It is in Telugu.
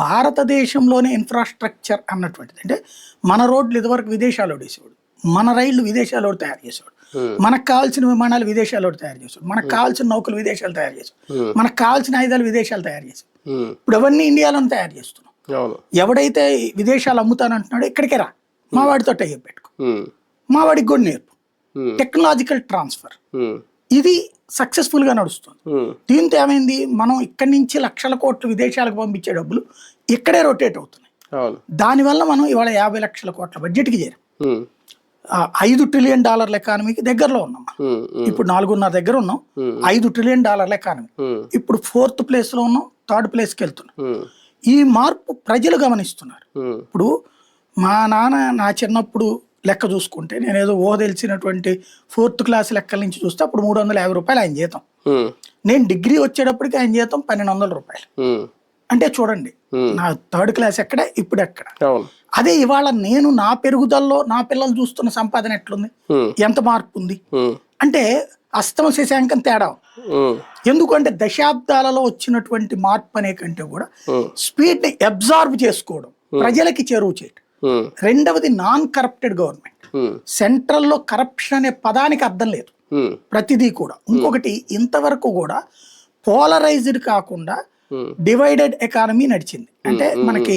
భారతదేశంలోనే ఇన్ఫ్రాస్ట్రక్చర్ అన్నటువంటిది. అంటే మన రోడ్లు ఇదివరకు విదేశాలు వేసేవాడు. మన రైళ్ళు విదేశాల్లో తయారు చేసేవాడు. మనకు కావాల్సిన విమానాలు విదేశాల్లో తయారు చేసాడు మనకు కావాల్సిన నౌకలు విదేశాలు తయారు చేసాడు మనకు కావాల్సిన ఆయుధాలు విదేశాలు తయారు చేసాడు ఇప్పుడు అవన్నీ ఇండియాలోనే తయారు చేస్తున్నాం. ఎవడైతే విదేశాలు అమ్ముతానంటున్నాడో ఇక్కడికే రా. మా వాడితో టైప్ పెట్టుకో. మా వాడికి కూడా నేర్పు. టెక్నాలజికల్ ట్రాన్స్ఫర్ ఇది సక్సెస్ఫుల్గా నడుస్తుంది దీంతో ఏమైంది? మనం ఇక్కడి నుంచి లక్షల కోట్లు విదేశాలకు పంపించే డబ్బులు ఇక్కడే రొటేట్ అవుతున్నాయి. దానివల్ల మనం ఇవాళ యాభై లక్షల కోట్ల బడ్జెట్కి చేరాం. ఐదు ట్రిలియన్ డాలర్ల ఎకానమీకి దగ్గరలో ఉన్నాం ఇప్పుడు నాలుగున్నర దగ్గర ఉన్నాం. ఐదు ట్రిలియన్ డాలర్ల ఎకానమీ. ఇప్పుడు ఫోర్త్ ప్లేస్లో ఉన్నాం థర్డ్ ప్లేస్కి వెళ్తున్నాం ఈ మార్పు ప్రజలు గమనిస్తున్నారు. ఇప్పుడు మా నాన్న నా చిన్నప్పుడు లెక్క చూసుకుంటే నేను ఏదో ఓ తెలిసినటువంటి ఫోర్త్ క్లాస్ లెక్కల నుంచి చూస్తే అప్పుడు మూడు వందల యాభై రూపాయలు ఆయన జీతం. నేను డిగ్రీ వచ్చేటప్పటికి ఆయన జీతం పన్నెండు వందల రూపాయలు అంటే చూడండి. నా థర్డ్ క్లాస్ ఎక్కడ ఇప్పుడు ఎక్కడ? అదే ఇవాళ నేను నా పెరుగుదలలో నా పిల్లలు చూస్తున్న సంపాదన ఎట్లుంది? ఎంత మార్పు ఉంది? అంటే అస్తమ శశాంకం తేడా. ఎందుకంటే దశాబ్దాలలో వచ్చినటువంటి మార్పు అనే కంటే కూడా స్పీడ్ని అబ్జార్బ్ చేసుకోవడం ప్రజలకి చేరువ చేయడం రెండవది నాన్ కరప్టెడ్ గవర్నమెంట్ ఉమ్, సెంట్రల్లో కరప్షన్ అనే పదానికి అర్థం లేదు. ప్రతిదీ కూడా. ఇంకొకటి ఇంతవరకు కూడా పోలరైజ్డ్ కాకుండా డివైడెడ్ ఎకానమీ నడిచింది. అంటే మనకి